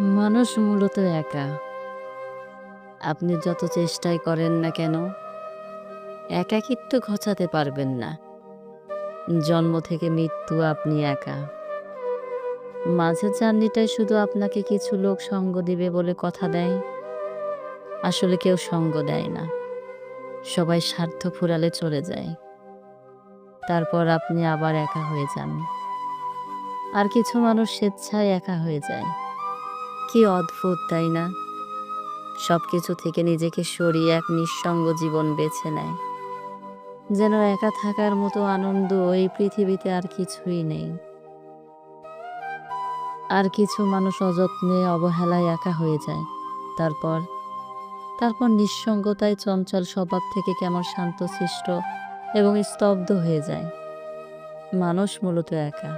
মানুষ মূলত একা। আপনি যত চেষ্টাই করেন না কেন, একাকিত্ব ঘোচাতে পারবেন না। জন্ম থেকে মৃত্যু আপনি একা। মাঝের জার্নিটাই শুধু আপনাকে কিছু লোক সঙ্গ দিবে বলে কথা দেয়, আসলে কেউ সঙ্গ দেয় না। সবাই স্বার্থ ফুরালে চলে যায়। তারপর আপনি আবার একা হয়ে যান। আর কিছু মানুষ স্বেচ্ছায় একা হয়ে যায়। কি অদ্ভুত, তাই না? সব কিছু থেকে নিজেকে সরিয়ে এক নিঃসঙ্গ জীবন বেছে নেয়। যেন একা থাকার মতো আনন্দ এই পৃথিবীতে আর কিছুই নেই। আর কিছু মানুষ অযত্নে, অবহেলায় একা হয়ে যায়। তারপর তারপর নিঃসঙ্গতায় চঞ্চল স্বভাব থেকে কেমন শান্ত শান্তশিষ্ট এবং স্তব্ধ হয়ে যায়। মানুষ মূলত একা।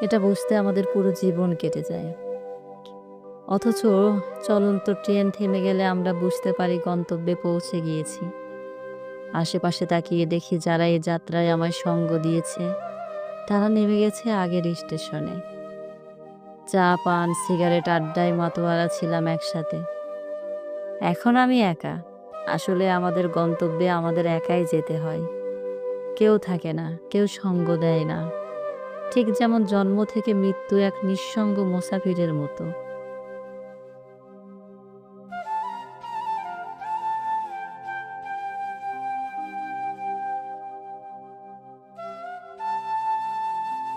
এটা বুঝতে আমাদের পুরো জীবন কেটে যায়। অথচ চলন্ত ট্রেন থেমে গেলে আমরা বুঝতে পারি গন্তব্যে পৌঁছে গিয়েছি। আশেপাশে তাকিয়ে দেখি যারা এই যাত্রায় আমায় সঙ্গ দিয়েছে, তারা নেমে গেছে আগের স্টেশনে। চা, পান, সিগারেট আড্ডায় মাতোয়ারা ছিলাম একসাথে। এখন আমি একা। আসলে আমাদের গন্তব্যে আমাদের একাই যেতে হয়। কেউ থাকে না, কেউ সঙ্গ দেয় না। ঠিক যেমন জন্ম থেকে মৃত্যু এক নিঃসঙ্গ মোসাফিরের মতো।